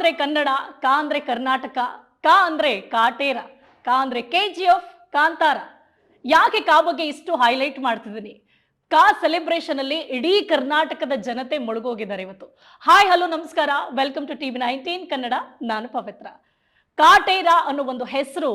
ಅಂದ್ರೆ ಕನ್ನಡ, ಕ ಅಂದ್ರೆ ಕರ್ನಾಟಕ, ಕ ಅಂದ್ರೆ ಕಾಟೇರ, ಕ ಅಂದ್ರೆ ಕೆ ಜಿ ಎಫ್ ಕಾಂತಾರ. ಯಾಕೆ ಕಾ ಬಗ್ಗೆ ಇಷ್ಟು ಹೈಲೈಟ್ ಮಾಡ್ತಿದ್ದೀನಿ? ಕಾ ಸೆಲೆಬ್ರೇಷನ್ ಅಲ್ಲಿ ಇಡೀ ಕರ್ನಾಟಕದ ಜನತೆ ಮುಳುಗೋಗಿದ್ದಾರೆ ಇವತ್ತು. ಹಾಯ್ ಹಲೋ ನಮಸ್ಕಾರ. Welcome to TV nineteen Kannada. ನಾನು ಪವಿತ್ರ. ಕಾಟೇರ ಅನ್ನೋ ಒಂದು ಹೆಸರು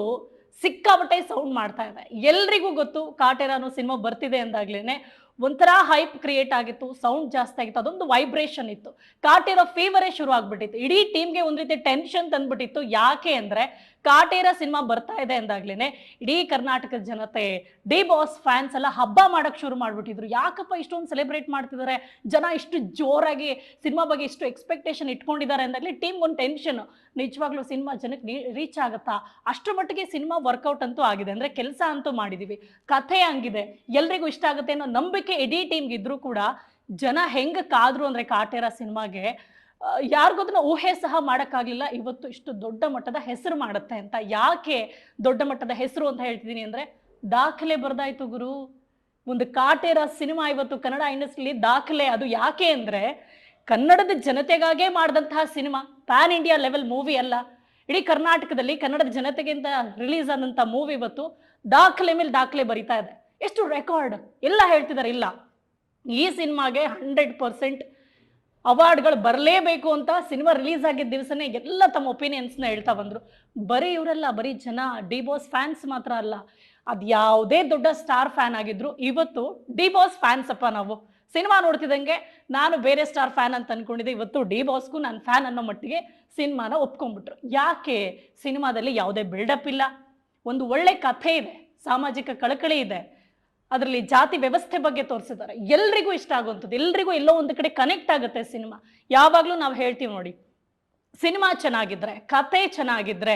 ಸಿಕ್ಕಾಪಟ್ಟೆ ಸೌಂಡ್ ಮಾಡ್ತಾ ಇದೆ. ಎಲ್ರಿಗೂ ಗೊತ್ತು ಕಾಟೇರ ಅನ್ನೋ ಸಿನಿಮಾ ಬರ್ತಿದೆ ಅಂದಾಗ್ಲೇನೆ. ಒಂಥರ ಹೈಪ್ ಕ್ರಿಯೇಟ್ ಆಗಿತ್ತು ಸೌಂಡ್ ಜಾಸ್ತಿ ಆಗಿತ್ತು, ಅದೊಂದು ವೈಬ್ರೇಷನ್ ಇತ್ತು. ಕಾಟಿರೋ ಫೀವರೇ ಶುರು ಆಗ್ಬಿಟ್ಟಿತ್ತು ಇಡೀ ಟೀಮ್ಗೆ ಒಂದ್ ರೀತಿ ಟೆನ್ಷನ್ ತಂದ್ಬಿಟ್ಟಿತ್ತು. ಯಾಕೆ ಅಂದ್ರೆ ಕಾಟೇರ ಸಿನಿಮಾ ಬರ್ತಾ ಇದೆ ಅಂದಾಗ್ಲೇನೆ ಇಡೀ ಕರ್ನಾಟಕದ ಜನತೆ, ಡಿ ಬಾಸ್ ಫ್ಯಾನ್ಸ್ ಎಲ್ಲ ಹಬ್ಬ ಮಾಡಕ್ ಶುರು ಮಾಡ್ಬಿಟ್ಟಿದ್ರು. ಯಾಕಪ್ಪ ಇಷ್ಟೊಂದು ಸೆಲೆಬ್ರೇಟ್ ಮಾಡ್ತಿದ್ದಾರೆ ಜನ ಇಷ್ಟು ಜೋರಾಗಿ ಸಿನಿಮಾ ಬಗ್ಗೆ ಇಷ್ಟು ಎಕ್ಸ್ಪೆಕ್ಟೇಷನ್ ಇಟ್ಕೊಂಡಿದ್ದಾರೆ ಅಂದಾಗ್ಲಿ ಟೀಮ್ ಒಂದು ಟೆನ್ಷನ್ ನಿಜವಾಗ್ಲೂ ಸಿನಿಮಾ ಜನಕ್ಕೆ ರೀಚ್ ಆಗುತ್ತಾ? ಅಷ್ಟರ ಮಟ್ಟಿಗೆ ಸಿನಿಮಾ ವರ್ಕೌಟ್ ಅಂತೂ ಆಗಿದೆ. ಅಂದ್ರೆ ಕೆಲಸ ಅಂತೂ ಮಾಡಿದೀವಿ. ಕಥೆ ಹಂಗಿದೆ. ಎಲ್ರಿಗೂ ಇಷ್ಟ ಆಗುತ್ತೆ ಅನ್ನೋ ನಂಬಿಕೆ ಇಡೀ ಟೀಮ್ಗೆ ಇದ್ರೂ ಕೂಡ ಜನ ಹೆಂಗ ಕಾದ್ರು ಅಂದ್ರೆ ಕಾಟೇರ ಸಿನಿಮಾಗೆ ಯಾರಿಗೂ ಅದನ್ನ ಊಹೆ ಸಹ ಮಾಡೋಕ್ಕಾಗಲಿಲ್ಲ. ಇವತ್ತು ಇಷ್ಟು ದೊಡ್ಡ ಮಟ್ಟದ ಹೆಸರು ಮಾಡುತ್ತೆ ಅಂತ. ಯಾಕೆ ದೊಡ್ಡ ಮಟ್ಟದ ಹೆಸರು ಅಂತ ಹೇಳ್ತಿದ್ದೀನಿ ಅಂದರೆ, ದಾಖಲೆ ಬರ್ದಾಯ್ತು ಗುರು. ಒಂದು ಕಾಟೇರ ಸಿನಿಮಾ ಇವತ್ತು ಕನ್ನಡ ಇಂಡಸ್ಟ್ರಿಲಿ ದಾಖಲೆ. ಅದು ಯಾಕೆ ಅಂದರೆ, ಕನ್ನಡದ ಜನತೆಗಾಗೇ ಮಾಡಿದಂತಹ cinema. Pan India level movie ಅಲ್ಲ. ಇಡೀ ಕರ್ನಾಟಕದಲ್ಲಿ ಕನ್ನಡದ ಜನತೆಗಿಂತ ರಿಲೀಸ್ ಆದಂಥ ಮೂವಿ ಇವತ್ತು ದಾಖಲೆ ಮೇಲೆ ದಾಖಲೆ ಬರಿತಾ ಇದೆ. ಎಷ್ಟು ರೆಕಾರ್ಡ್? ಎಲ್ಲ ಹೇಳ್ತಿದ್ದಾರೆ ಇಲ್ಲ. ಈ ಸಿನಿಮಾಗೆ ಹಂಡ್ರೆಡ್ ಪರ್ಸೆಂಟ್ ಅವಾರ್ಡ್ಗಳು ಬರಲೇಬೇಕು ಅಂತ ಸಿನಿಮಾ ರಿಲೀಸ್ ಆಗಿದ್ದ ದಿವಸನೇ ಎಲ್ಲ ತಮ್ಮ ಒಪಿನಿಯನ್ಸ್ನ ಹೇಳ್ತಾ ಬಂದರು. ಬರೀ ಇವರೆಲ್ಲ, ಬರೀ ಜನ, ಡಿ ಬಾಸ್ ಫ್ಯಾನ್ಸ್ ಮಾತ್ರ ಅಲ್ಲ, ಅದು ಯಾವುದೇ ದೊಡ್ಡ ಸ್ಟಾರ್ ಫ್ಯಾನ್ ಆಗಿದ್ರು, ಇವತ್ತು ಡಿ ಬಾಸ್ ಫ್ಯಾನ್ಸ್ ಅಪ್ಪ ನಾವು. ಸಿನಿಮಾ ನೋಡ್ತಿದ್ದಂಗೆ ನಾನು ಬೇರೆ ಸ್ಟಾರ್ ಫ್ಯಾನ್ ಅಂತ ಅನ್ಕೊಂಡಿದ್ದೆ, ಇವತ್ತು ಡಿ ಬಾಸ್ಗೂ ನಾನು ಫ್ಯಾನ್ ಅನ್ನೋ ಮಟ್ಟಿಗೆ ಸಿನಿಮಾನ ಒಪ್ಕೊಂಡ್ಬಿಟ್ರು. ಯಾಕೆ? ಸಿನಿಮಾದಲ್ಲಿ ಯಾವುದೇ ಬಿಲ್ಡಪ್ ಇಲ್ಲ. ಒಂದು ಒಳ್ಳೆ ಕಥೆ ಇದೆ, ಸಾಮಾಜಿಕ ಕಳಕಳಿ ಇದೆ. ಅದರಲ್ಲಿ ಜಾತಿ ವ್ಯವಸ್ಥೆ ಬಗ್ಗೆ ತೋರಿಸಿದ್ದಾರೆ. ಎಲ್ರಿಗೂ ಇಷ್ಟ ಆಗುವಂಥದ್ದು. ಎಲ್ರಿಗೂ ಎಲ್ಲೋ ಒಂದು ಕಡೆ ಕನೆಕ್ಟ್ ಆಗುತ್ತೆ ಸಿನಿಮಾ. ಯಾವಾಗಲೂ ನಾವು ಹೇಳ್ತೀವಿ ನೋಡಿ, ಸಿನಿಮಾ ಚೆನ್ನಾಗಿದ್ರೆ, ಕತೆ ಚೆನ್ನಾಗಿದ್ರೆ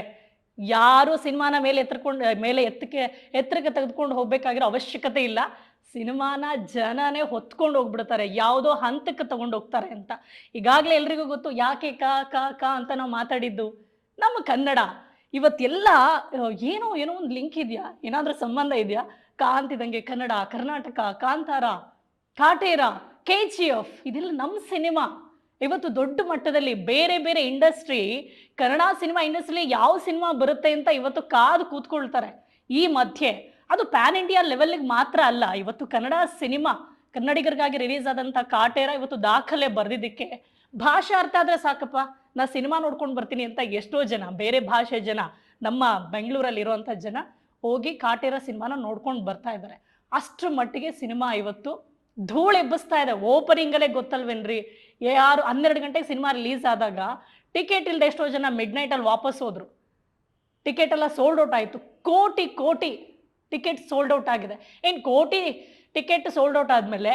ಯಾರು ಸಿನಿಮಾನ ಮೇಲೆ ಎತ್ತರ್ಕೊಂಡು ಮೇಲೆ ಎತ್ತಕ್ಕೆ, ಎತ್ತರಕ್ಕೆ ತೆಗೆದುಕೊಂಡು ಹೋಗ್ಬೇಕಾಗಿರೋ ಅವಶ್ಯಕತೆ ಇಲ್ಲ. ಸಿನಿಮಾನ ಜನನೇ ಹೊತ್ಕೊಂಡು ಹೋಗ್ಬಿಡ್ತಾರೆ. ಯಾವುದೋ ಹಂತಕ್ಕೆ ತಗೊಂಡು ಹೋಗ್ತಾರೆ ಅಂತ. ಈಗಾಗಲೇ ಎಲ್ರಿಗೂ ಗೊತ್ತು ಯಾಕೆ ಕ ಕ ಕ ಅಂತ ನಾವು ಮಾತಾಡಿದ್ದು? ನಮ್ಮ ಕನ್ನಡ. ಇವತ್ತೆಲ್ಲ, ಏನೋ ಏನೋ ಒಂದು ಲಿಂಕ್ ಇದೆಯಾ? ಏನಾದರೂ ಸಂಬಂಧ ಇದೆಯಾ? ಕಾ ಅಂತಿದಂಗೆ Kannada, Karnataka, Kantara, Kaatera K G F ಇದೆಲ್ಲ ನಮ್ಮ ಸಿನಿಮಾ. ಇವತ್ತು ದೊಡ್ಡ ಮಟ್ಟದಲ್ಲಿ ಬೇರೆ ಬೇರೆ ಇಂಡಸ್ಟ್ರಿ, ಕನ್ನಡ ಸಿನಿಮಾ ಇಂಡಸ್ಟ್ರಿ ಯಾವ ಸಿನಿಮಾ ಬರುತ್ತೆ ಅಂತ ಇವತ್ತು ಕಾದು ಕೂತ್ಕೊಳ್ತಾರೆ. ಈ ಮಧ್ಯೆ, ಅದು ಪ್ಯಾನ್ ಇಂಡಿಯಾ ಲೆವೆಲ್ಗೆ ಮಾತ್ರ ಅಲ್ಲ, ಇವತ್ತು ಕನ್ನಡ ಸಿನಿಮಾ, ಕನ್ನಡಿಗರಿಗಾಗಿ ರಿಲೀಸ್ ಆದಂಥ ಕಾಟೇರ ಇವತ್ತು ದಾಖಲೆ ಬರೆದಿದ್ದಕ್ಕೆ. ಭಾಷೆ ಅರ್ಥ ಆದ್ರೆ ಸಾಕಪ್ಪ, ನಾ ಸಿನಿಮಾ ನೋಡ್ಕೊಂಡು ಬರ್ತೀನಿ ಅಂತ ಎಷ್ಟೋ ಜನ, ಬೇರೆ ಭಾಷೆ ಜನ, ನಮ್ಮ ಬೆಂಗಳೂರಲ್ಲಿ ಇರುವಂಥ ಜನ ಹೋಗಿ ಕಾಟೇರ ಸಿನಿಮಾನ ನೋಡ್ಕೊಂಡು ಬರ್ತಾ ಇದ್ದಾರೆ. ಅಷ್ಟ್ರ ಮಟ್ಟಿಗೆ ಸಿನಿಮಾ ಇವತ್ತು ಧೂಳು ಎಬ್ಬಿಸ್ತಾ ಇದೆ. ಓಪನಿಂಗಲ್ಲೇ ಗೊತ್ತಲ್ವೇನ್ರಿ? ಯಾರು ಹನ್ನೆರಡು ಗಂಟೆಗೆ ಸಿನಿಮಾ ರಿಲೀಸ್ ಆದಾಗ ಟಿಕೆಟ್ ಇಲ್ಲದೆ ಎಷ್ಟೋ ಜನ ಮಿಡ್ ನೈಟಲ್ಲಿ ವಾಪಸ್ ಹೋದರು. ಟಿಕೆಟ್ ಎಲ್ಲ ಸೋಲ್ಡ್ ಔಟ್ ಆಯಿತು. ಕೋಟಿ ಕೋಟಿ ಟಿಕೆಟ್ ಸೋಲ್ಡ್ ಔಟ್ ಆಗಿದೆ. ಏನು ಕೋಟಿ ಟಿಕೆಟ್ ಸೋಲ್ಡ್ ಔಟ್ ಆದಮೇಲೆ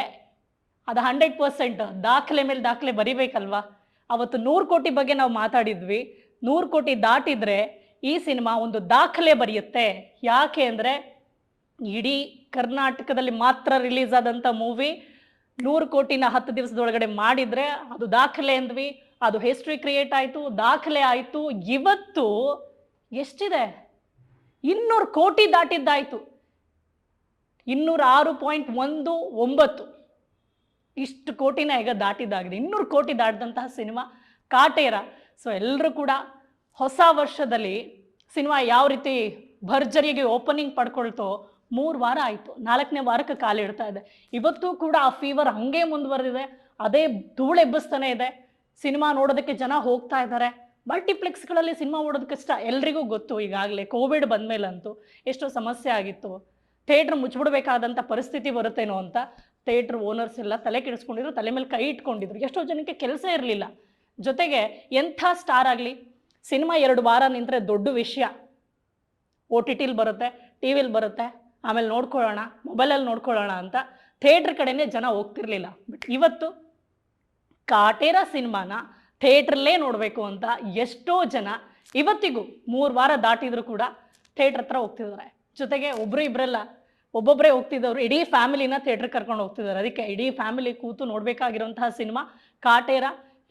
ಅದು ಹಂಡ್ರೆಡ್ ಪರ್ಸೆಂಟ್ ದಾಖಲೆ ಮೇಲೆ ದಾಖಲೆ ಬರಿಬೇಕಲ್ವಾ? ಅವತ್ತು ನೂರು ಕೋಟಿ ಬಗ್ಗೆ ನಾವು ಮಾತಾಡಿದ್ವಿ. ನೂರು ಕೋಟಿ ದಾಟಿದ್ರೆ ಈ ಸಿನಿಮಾ ಒಂದು ದಾಖಲೆ ಬರೆಯುತ್ತೆ. ಯಾಕೆ ಅಂದರೆ ಇಡೀ ಕರ್ನಾಟಕದಲ್ಲಿ ಮಾತ್ರ ರಿಲೀಸ್ ಆದಂಥ ಮೂವಿ ನೂರು ಕೋಟಿನ ಹತ್ತು ದಿವಸದೊಳಗಡೆ ಮಾಡಿದರೆ ಅದು ದಾಖಲೆ ಅಂದ್ವಿ, ಅದು ಹಿಸ್ಟ್ರಿ ಕ್ರಿಯೇಟ್ ಆಯಿತು, ದಾಖಲೆ ಆಯಿತು. ಇವತ್ತು ಎಷ್ಟಿದೆ? ಇನ್ನೂರು ಕೋಟಿ ದಾಟಿದ್ದಾಯಿತು. ಇನ್ನೂರ ಆರು ಪಾಯಿಂಟ್ ಒಂದು ಒಂಬತ್ತು. ಇಷ್ಟು ಕೋಟಿನ ಈಗ ದಾಟಿದ್ದಾಗಿದೆ. ಇನ್ನೂರು ಕೋಟಿ ದಾಟಿದಂತಹ ಸಿನಿಮಾ ಕಾಟೇರ. ಸೊ ಎಲ್ಲರೂ ಕೂಡ ಹೊಸ ವರ್ಷದಲ್ಲಿ ಸಿನಿಮಾ ಯಾವ ರೀತಿ ಭರ್ಜರಿಗೆ ಓಪನಿಂಗ್ ಪಡ್ಕೊಳ್ತೋ ಮೂರು ವಾರ ಆಯಿತು. ನಾಲ್ಕನೇ ವಾರಕ್ಕೆ ಕಾಲಿಡ್ತಾ ಇದೆ. ಇವತ್ತು ಕೂಡ ಆ ಫೀವರ್ ಹಂಗೆ ಮುಂದುವರೆದಿದೆ. ಅದೇ ಧೂಳೆಬ್ಬಿಸ್ತಾನೆ ಇದೆ. ಸಿನಿಮಾ ನೋಡೋದಕ್ಕೆ ಜನ ಹೋಗ್ತಾ ಇದ್ದಾರೆ. ಮಲ್ಟಿಪ್ಲೆಕ್ಸ್ಗಳಲ್ಲಿ ಸಿನಿಮಾ ನೋಡೋದು ಕಷ್ಟ ಎಲ್ರಿಗೂ ಗೊತ್ತು. ಈಗಾಗಲೇ ಕೋವಿಡ್ ಬಂದಮೇಲಂತೂ ಎಷ್ಟೋ ಸಮಸ್ಯೆ ಆಗಿತ್ತು. ಥಿಯೇಟ್ರ್ ಮುಚ್ಚಿಬಿಡ್ಬೇಕಾದಂಥ ಪರಿಸ್ಥಿತಿ ಬರುತ್ತೇನೋ ಅಂತ ಥಿಯೇಟ್ರ್ ಓನರ್ಸ್ ಎಲ್ಲ ತಲೆ ಕೆಡಿಸ್ಕೊಂಡಿದ್ರು. ತಲೆ ಮೇಲೆ ಕೈ ಇಟ್ಕೊಂಡಿದ್ರು. ಎಷ್ಟೋ ಜನಕ್ಕೆ ಕೆಲಸ ಇರಲಿಲ್ಲ. ಜೊತೆಗೆ ಎಂಥ ಸ್ಟಾರ್ ಆಗಲಿ? ಸಿನಿಮಾ ಎರಡು ವಾರ ನಿಂತರೆ ದೊಡ್ಡ ವಿಷಯ. ಓ ಟಿ ಟಿಲಿ ಬರುತ್ತೆ, ಟಿ ವಿಲಿ ಬರುತ್ತೆ, ಆಮೇಲೆ ನೋಡ್ಕೊಳ್ಳೋಣ, ಮೊಬೈಲಲ್ಲಿ ನೋಡ್ಕೊಳ್ಳೋಣ ಅಂತ ಥಿಯೇಟ್ರ್ ಕಡೆನೇ ಜನ ಹೋಗ್ತಿರ್ಲಿಲ್ಲ. ಬಟ್ ಇವತ್ತು ಕಾಟೇರ ಸಿನಿಮಾನ ಥಿಯೇಟ್ರಲ್ಲೇ ನೋಡಬೇಕು ಅಂತ ಎಷ್ಟೋ ಜನ ಇವತ್ತಿಗೂ ಮೂರು ವಾರ ದಾಟಿದ್ರು ಕೂಡ ಥಿಯೇಟ್ರ್ ಹತ್ರ ಹೋಗ್ತಿದ್ದಾರೆ. ಜೊತೆಗೆ ಒಬ್ಬರು ಇಬ್ಬರೆಲ್ಲ ಒಬ್ಬೊಬ್ಬರೇ ಹೋಗ್ತಿದ್ದವರು ಇಡೀ ಫ್ಯಾಮಿಲಿನ ಥಿಯೇಟ್ರ್ ಕರ್ಕೊಂಡು ಹೋಗ್ತಿದ್ದಾರೆ. ಅದಕ್ಕೆ ಇಡೀ ಫ್ಯಾಮಿಲಿ ಕೂತು ನೋಡಬೇಕಾಗಿರುವಂತಹ ಸಿನಿಮಾ ಕಾಟೇರ.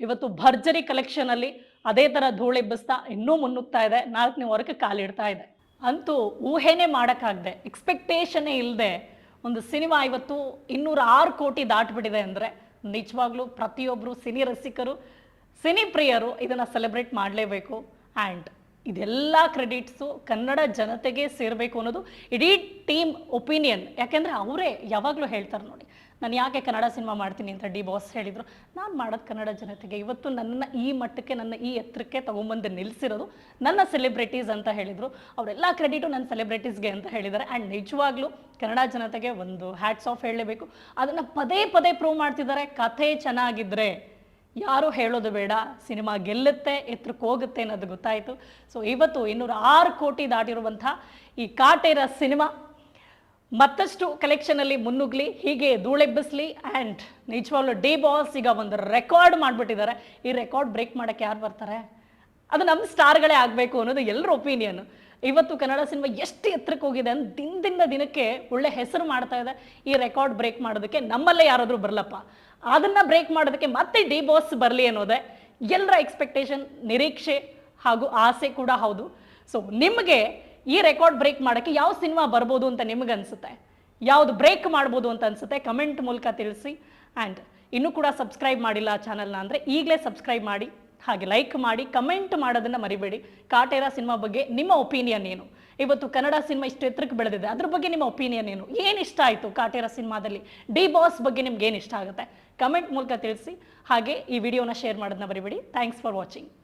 ಇವತ್ತು ಭರ್ಜರಿ ಕಲೆಕ್ಷನಲ್ಲಿ ಅದೇ ಥರ ಧೂಳೆಬ್ಬಿಸ್ತಾ ಇನ್ನೂ ಮುನ್ನುಗ್ತಾ ಇದೆ. ನಾಲ್ಕನೇ ವಾರಕ್ಕೆ ಕಾಲಿಡ್ತಾ ಇದೆ. ಅಂತೂ ಊಹೆನೇ ಮಾಡೋಕ್ಕಾಗದೆ ಎಕ್ಸ್ಪೆಕ್ಟೇಷನ್ನೇ ಇಲ್ಲದೆ ಒಂದು ಸಿನಿಮಾ ಇವತ್ತು ಇನ್ನೂರ ಆರು ಕೋಟಿ ದಾಟ್ಬಿಟ್ಟಿದೆ ಅಂದರೆ ನಿಜವಾಗ್ಲೂ ಪ್ರತಿಯೊಬ್ಬರು ಸಿನಿ ರಸಿಕರು, ಸಿನಿ ಪ್ರಿಯರು ಇದನ್ನು ಸೆಲೆಬ್ರೇಟ್ ಮಾಡಲೇಬೇಕು. ಆ್ಯಂಡ್ ಇದೆಲ್ಲ ಕ್ರೆಡಿಟ್ಸು ಕನ್ನಡ ಜನತೆಗೆ ಸೇರಬೇಕು ಅನ್ನೋದು ಇಡೀ ಟೀಮ್ ಒಪಿನಿಯನ್ ಯಾಕೆಂದರೆ ಅವರೇ ಯಾವಾಗಲೂ ಹೇಳ್ತಾರೆ ನೋಡಿ ನಾನು ಯಾಕೆ ಕನ್ನಡ ಸಿನಿಮಾ ಮಾಡ್ತೀನಿ ಅಂತ ಡಿ ಬಾಸ್ ಹೇಳಿದರು. ನಾನು ಮಾಡೋದು ಕನ್ನಡ ಜನತೆಗೆ. ಇವತ್ತು ನನ್ನ ಈ ಮಟ್ಟಕ್ಕೆ, ನನ್ನ ಈ ಎತ್ತರಕ್ಕೆ ತೊಗೊಂಬಂದು ನಿಲ್ಲಿಸಿರೋದು ನನ್ನ ಸೆಲೆಬ್ರಿಟೀಸ್ ಅಂತ ಹೇಳಿದರು. ಅವರೆಲ್ಲ ಕ್ರೆಡಿಟು ನನ್ನ ಸೆಲೆಬ್ರಿಟೀಸ್ಗೆ ಅಂತ ಹೇಳಿದ್ದಾರೆ. ಆ್ಯಂಡ್ ನಿಜವಾಗ್ಲೂ ಕನ್ನಡ ಜನತೆಗೆ ಒಂದು ಹ್ಯಾಟ್ಸ್ ಆಫ್ ಹೇಳಲೇಬೇಕು. ಅದನ್ನು ಪದೇ ಪದೇ ಪ್ರೂವ್ ಮಾಡ್ತಿದ್ದಾರೆ. ಕಥೆ ಚೆನ್ನಾಗಿದ್ದರೆ ಯಾರು ಹೇಳೋದು ಬೇಡ. ಸಿನಿಮಾ ಗೆಲ್ಲುತ್ತೆ, ಎತ್ತರಕ್ಕೆ ಹೋಗುತ್ತೆ ಅನ್ನೋದು ಗೊತ್ತಾಯಿತು. ಸೊ ಇವತ್ತು ಇನ್ನೂರ ಆರು ಕೋಟಿ ದಾಟಿರುವಂಥ ಈ ಕಾಟೇರ ಸಿನಿಮಾ ಮತ್ತಷ್ಟು ಕಲೆಕ್ಷನಲ್ಲಿ ಮುನ್ನುಗ್ಲಿ, ಹೀಗೆ ಧೂಳೆಬ್ಬಿಸ್ಲಿ ಆ್ಯಂಡ್ ನಿಜವಾಗ್ಲೂ ಡಿ ಬಾಸ್ ಈಗ ಒಂದು ರೆಕಾರ್ಡ್ ಮಾಡಿಬಿಟ್ಟಿದ್ದಾರೆ. ಈ ರೆಕಾರ್ಡ್ ಬ್ರೇಕ್ ಮಾಡೋಕ್ಕೆ ಯಾರು ಬರ್ತಾರೆ? ಅದು ನಮ್ಮ ಸ್ಟಾರ್ಗಳೇ ಆಗಬೇಕು ಅನ್ನೋದು ಎಲ್ಲರ ಒಪಿನಿಯನ್ ಇವತ್ತು ಕನ್ನಡ ಸಿನಿಮಾ ಎಷ್ಟು ಎತ್ತರಕ್ಕೆ ಹೋಗಿದೆ ಅಂತ ದಿನದಿಂದ ದಿನಕ್ಕೆ ಒಳ್ಳೆ ಹೆಸರು ಮಾಡ್ತಾ ಇದೆ. ಈ ರೆಕಾರ್ಡ್ ಬ್ರೇಕ್ ಮಾಡೋದಕ್ಕೆ ನಮ್ಮಲ್ಲೇ ಯಾರಾದರೂ ಬರಲಪ್ಪ. ಅದನ್ನ ಬ್ರೇಕ್ ಮಾಡೋದಕ್ಕೆ ಮತ್ತೆ ಡಿ ಬಾಸ್ ಬರಲಿ ಅನ್ನೋದೇ ಎಲ್ಲರ ಎಕ್ಸ್ಪೆಕ್ಟೇಷನ್ ನಿರೀಕ್ಷೆ ಹಾಗೂ ಆಸೆ ಕೂಡ ಹೌದು. ಸೊ ನಿಮಗೆ ಈ ರೆಕಾರ್ಡ್ ಬ್ರೇಕ್ ಮಾಡೋಕ್ಕೆ ಯಾವ ಸಿನಿಮಾ ಬರ್ಬೋದು ಅಂತ ನಿಮಗನ್ಸುತ್ತೆ ಯಾವ್ದು ಬ್ರೇಕ್ ಮಾಡ್ಬೋದು ಅಂತ ಅನ್ಸುತ್ತೆ? ಕಮೆಂಟ್ ಮೂಲಕ ತಿಳಿಸಿ. ಆ್ಯಂಡ್ ಇನ್ನೂ ಕೂಡ ಸಬ್ಸ್ಕ್ರೈಬ್ ಮಾಡಿಲ್ಲ ಆ ಚಾನಲ್ನ ಅಂದರೆ ಈಗಲೇ ಸಬ್ಸ್ಕ್ರೈಬ್ ಮಾಡಿ. ಹಾಗೆ ಲೈಕ್ ಮಾಡಿ ಕಮೆಂಟ್ ಮಾಡೋದನ್ನು ಮರಿಬೇಡಿ. ಕಾಟೇರ ಸಿನಿಮಾ ಬಗ್ಗೆ ನಿಮ್ಮ ಒಪಿನಿಯನ್ ಏನು? ಇವತ್ತು ಕನ್ನಡ ಸಿನಿಮಾ ಇಷ್ಟು ಎತ್ತರಕ್ಕೆ ಬೆಳೆದಿದೆ. ಅದ್ರ ಬಗ್ಗೆ ನಿಮ್ಮ ಒಪಿನಿಯನ್ ಏನು? ಏನು ಇಷ್ಟ ಆಯಿತು ಕಾಟೇರ ಸಿನಿಮಾದಲ್ಲಿ? ಡಿ ಬಾಸ್ ಬಗ್ಗೆ ನಿಮ್ಗೆ ಏನು ಇಷ್ಟ ಆಗುತ್ತೆ? ಕಮೆಂಟ್ ಮೂಲಕ ತಿಳಿಸಿ. ಹಾಗೆ ಈ ವಿಡಿಯೋನ ಶೇರ್ ಮಾಡೋದನ್ನ ಬರಿಬೇಡಿ ಥ್ಯಾಂಕ್ಸ್ ಫಾರ್ ವಾಚಿಂಗ್